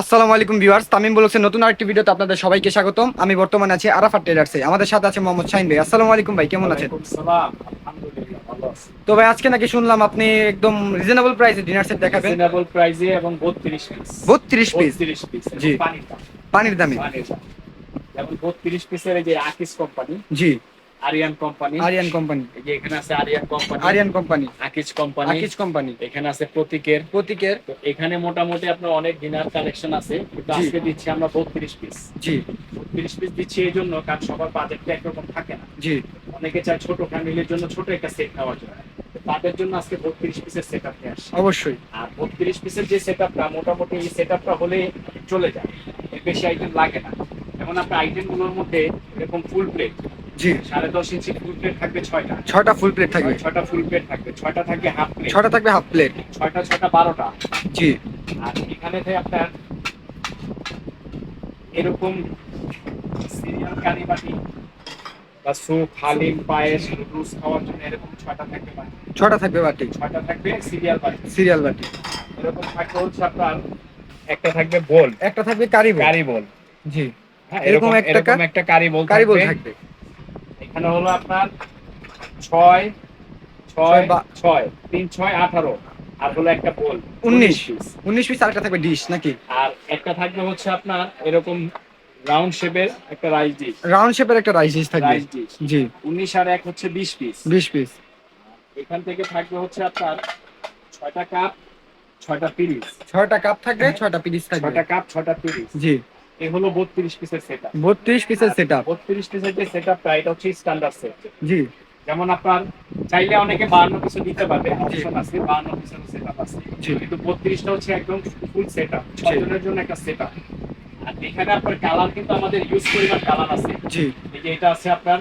আসসালামু আলাইকুম ভিউয়ার্স তামিম বলছেন নতুন আরেকটি ভিডিওতে আপনাদের সবাইকে স্বাগতম। আমি বর্তমানে আছি আরাফাত ট্রেডার্সে। আমাদের সাথে আছে মোহাম্মদ শাহিন ভাই। আসসালামু আলাইকুম ভাই কেমন আছেন? তো ভাই আজকে নাকি শুনলাম আপনি একদম রিজনেবল প্রাইসে ডিনার সেট দেখাবেন। রিজনেবল প্রাইসে এবং 32 পিস 32 পিস 32 পিস জি। পানির দাম। পানির দামে। যেমন 32 পিসের এই যে আকিস কোম্পানি জি। আরিয়ান কোম্পানি আরিয়ান কোম্পানি এই যে এখানে আছে Aryan company Aryan company Akij company Akij company এখানে আছে প্রতীকের প্রতীকের এখানে মোটামুটি আপনার অনেক ডিনার কালেকশন আছে কিন্তু আজকে দিচ্ছি আমরা 32 পিস জি। 32 পিস দিচ্ছি এই জন্য কারণ সবার বাজেটটা একরকম থাকে না। জি। অনেকে চায় ছোট ফ্যামিলির জন্য ছোট একটা সেট নেওয়ার জন্য। তাদের জন্য আজকে 32 পিসের নিয়ে আসছি। অবশ্যই। আর বত্রিশ পিসের যে সেট আপটা মোটামুটি এই সেট আপটা হলে চলে যায়। বেশি আইটেম লাগে না। যেমন আপনার আইটেমগুলোর মধ্যে এরকম ফুল প্লেট জি। সাড়ে দশ ইঞ্চি ফুল প্লেট থাকবে ছয়টা। ছয়টা ফুল প্লেট থাকবে। ছয়টা ফুল প্লেট থাকবে। ছয়টা থাকবে হাফ প্লেট ছয়টা থাকবে হাফ প্লেট ছয়টা ছয়টা বারোটা। জি। আর এখানে থেকে আপনার এরকম সিরিয়াল কারি বাটি বা স্যুপ হালিম পায়েস রুস খাওয়ার জন্য এরকম ছয়টা থাকবে বাটি। ছয়টা থাকবে বাটি। ছয়টা থাকবে সিরিয়াল বাটি। সিরিয়াল বাটি। এরকম থাকবে হচ্ছে আপনার একটা থাকবে বোল একটা থাকবে কারি বোল। কারি বোল জি। হ্যাঁ, এরকম একটা একটা কারি বল কারি বোল থাকবে। এখানে হলো আপনার ছয় ছয় ছয় বা- ছয় তিন ছয় আঠারো। আর হলো একটা বোল উনিশ। piece। উনিশ পিস আরেকটা থাকবে ডিশ নাকি? আর একটা থাকবে হচ্ছে আপনার এরকম রাউন্ড শেপের একটা রাইস ডিশ রাউন্ড শেপের একটা রাইস ডিশ থাকবে। রাইস ডিশ জি। উনিশ আর এক হচ্ছে বিশ পিস বিশ পিস এখান থেকে থাকবে হচ্ছে আপনার ছয়টা কাপ ছয়টা পিরিস ছয়টা কাপ থাকবে ছয়টা পিস থাকবে। ছয়টা কাপ ছয়টা পিরিস জি। এ হলো বত্রিশ পিসের সেট আপ বত্রিশ পিসের সেট আপ বত্রিশ পিসের যে সেট আপটা এটা হচ্ছে স্ট্যান্ডার্ড সেট জি। যেমন আপনার চাইলে অনেকে বাহান্ন পিসও দিতে পারবে অপশন আছে বাহান্ন পিসেরও সেট আপ আছে। জি। কিন্তু হচ্ছে একদম ফুল সেট আপ ছজনের জন্য একটা সেট আপ আর এখানে আপনার কালার কিন্তু আমাদের ইউজ পরিমাণ কালার আছে। জি। এই যে এটা আছে আপনার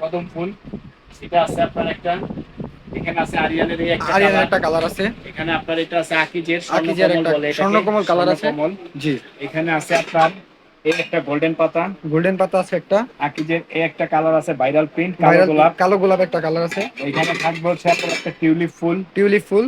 কদম ফুল এটা আছে আপনার একটা এখানে আছে আরিয়ানের এই একটা আরিয়ানের একটা কালার আছে। এখানে আপনার এটা আছে আকিজের স্বর্ণকমল বলে স্বর্ণকমল কালার আছে। জি। এখানে আছে আপনার এই একটা গোল্ডেন পাতা। গোল্ডেন পাতা আছে একটা। আকিজের এই একটা কালার আছে ভাইরাল প্রিন্ট কালো গোলাপ। কালো গোলাপ একটা কালার আছে। এখানে থাকবে হচ্ছে আপনার একটা টিউলিপ ফুল। টিউলিপ ফুল।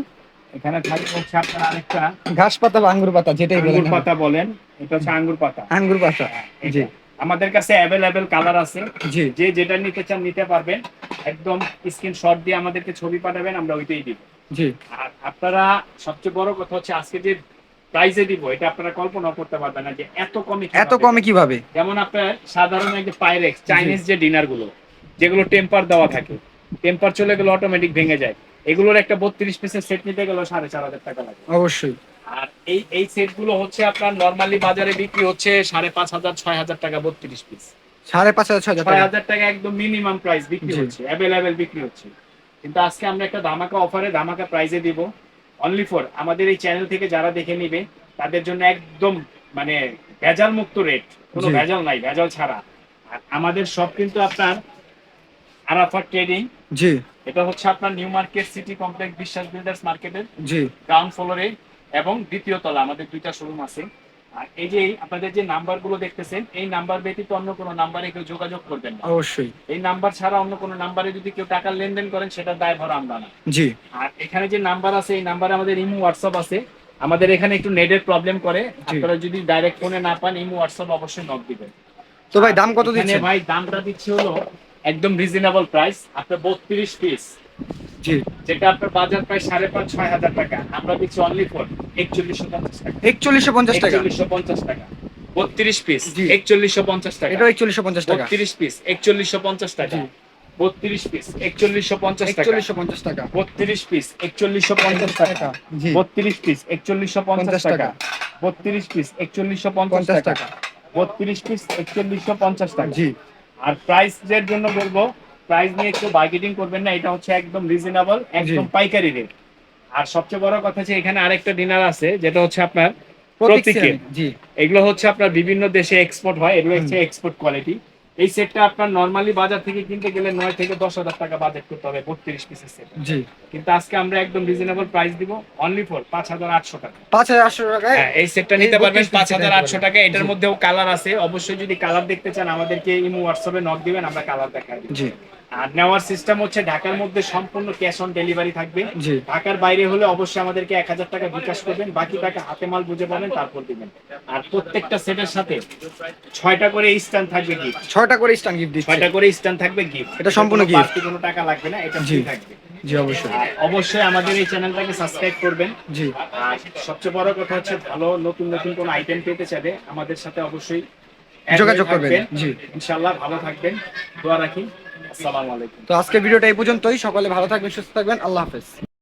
এখানে থাকবে হচ্ছে আপনার আরেকটা ঘাস পাতা বা আঙ্গুর পাতা যেটাই বলেন আঙ্গুর পাতা বলেন এটা হচ্ছে আঙ্গুর পাতা। আঙ্গুর পাতা জি। আমাদের কাছে অ্যাভেলেবেল কালার আছে। জি। যে যেটা নিতে চান নিতে পারবেন। একদম স্ক্রিনশট দিয়ে আমাদেরকে ছবি পাঠাবেন আমরা ওইটাই দিব। জি। আর আপনারা সবচেয়ে বড় কথা হচ্ছে আজকে যে প্রাইজে দিব এটা আপনারা কল্পনা করতে পারবেন না যে এত কমে এত কমে কীভাবে? যেমন আপনার সাধারণ একটা পাইরেক্স চাইনিজ যে ডিনারগুলো যেগুলো টেম্পার দেওয়া থাকে টেম্পার চলে গেলে অটোমেটিক ভেঙে যায়। এগুলোর একটা বত্রিশ পিসের সেট নিতে গেলে সাড়ে চার হাজার টাকা লাগে। অবশ্যই। আর এই এই সেটগুলো হচ্ছে আপনার নর্মালি বাজারে বিক্রি হচ্ছে সাড়ে পাঁচ হাজার ছয় হাজার টাকা বত্রিশ পিস সাড়ে পাঁচ হাজার ছয় হাজার টাকা। একদম মিনিমাম প্রাইস বিক্রি হচ্ছে অ্যাভেলেবেল বিক্রি হচ্ছে। কিন্তু আজকে আমরা একটা ধামাকা অফারে ধামাকা প্রাইজে দিব। অনলি ফর আমাদের এই চ্যানেল থেকে যারা দেখে নিবে তাদের জন্য একদম মানে ভেজাল মুক্ত রেট কোনো ভেজাল নাই ভেজাল ছাড়া। আর আমাদের সব কিন্তু আপনার আরাফাত ট্রেডিং জি। এটা হচ্ছে আপনার new market city complex Biswas builders মার্কেটের জি। গ্রাউন্ড ফ্লোরে এবং দ্বিতীয় তলা আমাদের দুইটা শোরুম আছে। আর এই যে আপনাদের যে নাম্বারগুলো দেখতেছেন এই নাম্বার ব্যতীত অন্য কোনো নাম্বারে কেউ যোগাযোগ করবেন না। অবশ্যই। এই নাম্বার ছাড়া অন্য কোনো নাম্বারে যদি কেউ টাকার লেনদেন করেন সেটা দায়ভার আমরা না। জি। আর এখানে যে নাম্বার আছে এই নাম্বারে আমাদের ইমো হোয়াটসঅ্যাপ আছে। আমাদের এখানে একটু নেটের প্রবলেম করে। আপনারা যদি ডাইরেক্ট ফোনে না পান ইমো হোয়াটসঅ্যাপ অবশ্যই নক দিবেন। তো ভাই দাম কত দিচ্ছেন? ভাই দামটা দিচ্ছি হলো একদম রিজনেবল প্রাইস আপনার বত্রিশ পিস জি যেটা আপনার বাজার প্রায় সাড়ে পাঁচ ছয় হাজার টাকা আমরা দিচ্ছি অনলি ফর একচল্লিশশো পঞ্চাশ টাকা একচল্লিশশো পঞ্চাশ টাকা একচল্লিশশো পঞ্চাশ টাকা বত্রিশ পিস। একচল্লিশশো পঞ্চাশ টাকা এটাও একচল্লিশশো পঞ্চাশ টাকা বত্রিশ পিস একচল্লিশশো পঞ্চাশ টাকা জি। বত্রিশ পিস একচল্লিশশো পঞ্চাশ টাকা একচল্লিশশো পঞ্চাশ টাকা বত্রিশ পিস একচল্লিশশো পঞ্চাশ টাকা জি বত্রিশ পিস একচল্লিশশো পঞ্চাশ টাকা। বত্রিশ পিস একচল্লিশশো পঞ্চাশ টাকা বত্রিশ পিস একচল্লিশশো পঞ্চাশ টাকা জি আর প্রাইস এর জন্য বলব প্রাইস নিয়ে একটু বার্গেটিং করবেন না এটা হচ্ছে একদম রিজনেবল একদম পাইকারি রেট আর সবচেয়ে বড় কথা হচ্ছে এখানে আরেকটা ডিনার আছে যেটা হচ্ছে আপনার প্রতীক প্রতীকের। জি। এগুলো হচ্ছে আপনার বিভিন্ন দেশে এক্সপোর্ট হয় এগুলো হচ্ছে এক্সপোর্ট কোয়ালিটি এই সেটটা আপনার নর্মালি বাজার থেকে কিনতে গেলে নয় থেকে দশ হাজার টাকা বাজেট করতে হবে বত্রিশ পিসের সেট কিন্তু আজকে আমরা একদম রিজনেবল প্রাইস দিব অনলি ফর পাঁচ হাজার আটশো টাকা। পাঁচ হাজার আটশো টাকায়? হ্যাঁ এই সেটটা নিতে পারবেন 32 পাঁচ হাজার আটশো টাকা এটার মধ্যেও কালার আছে। অবশ্যই যদি কালার দেখতে চান আমাদেরকে ইমো হোয়াটসঅ্যাপে নক দিবেন আমরা কালার দেখাই জি। আর নেওয়ার সিস্টেম হচ্ছে ঢাকার মধ্যে সম্পূর্ণ ক্যাশ অন ডেলিভারি থাকবে। ঢাকার বাইরে হলে অবশ্যই আমাদেরকে এক হাজার টাকা বিকাশ করবেন বাকি টাকা হাতে মাল বুঝে পাবেন তারপর দিবেন। আর প্রত্যেকটা সেটের সাথে ছয়টা করে স্ট্যান্ড থাকবে গিফট ছয়টা করে স্টান গিফট দিচ্ছে। ছয়টা করে স্ট্যান্ড থাকবে গিফট এটা সম্পূর্ণ। বাড়তি কোনো টাকা লাগবে না এটা ফ্রি থাকবে। জি অবশ্যই। অবশ্যই আমাদের এই চ্যানেলটাকে সাবস্ক্রাইব করবেন। জি। আর সবচেয়ে বড় কথা হচ্ছে ভালো নতুন নতুন কোন আইটেম পেতে চাইলে আমাদের সাথে অবশ্যই যোগাযোগ করবেন। জি। ইনশাআল্লাহ ভালো থাকবেন। দোয়া রাখি। তো আজকে ভিডিওটা এই পর্যন্তই। সকলে ভালো থাকবেন সুস্থ থাকবেন। আল্লাহ হাফেজ।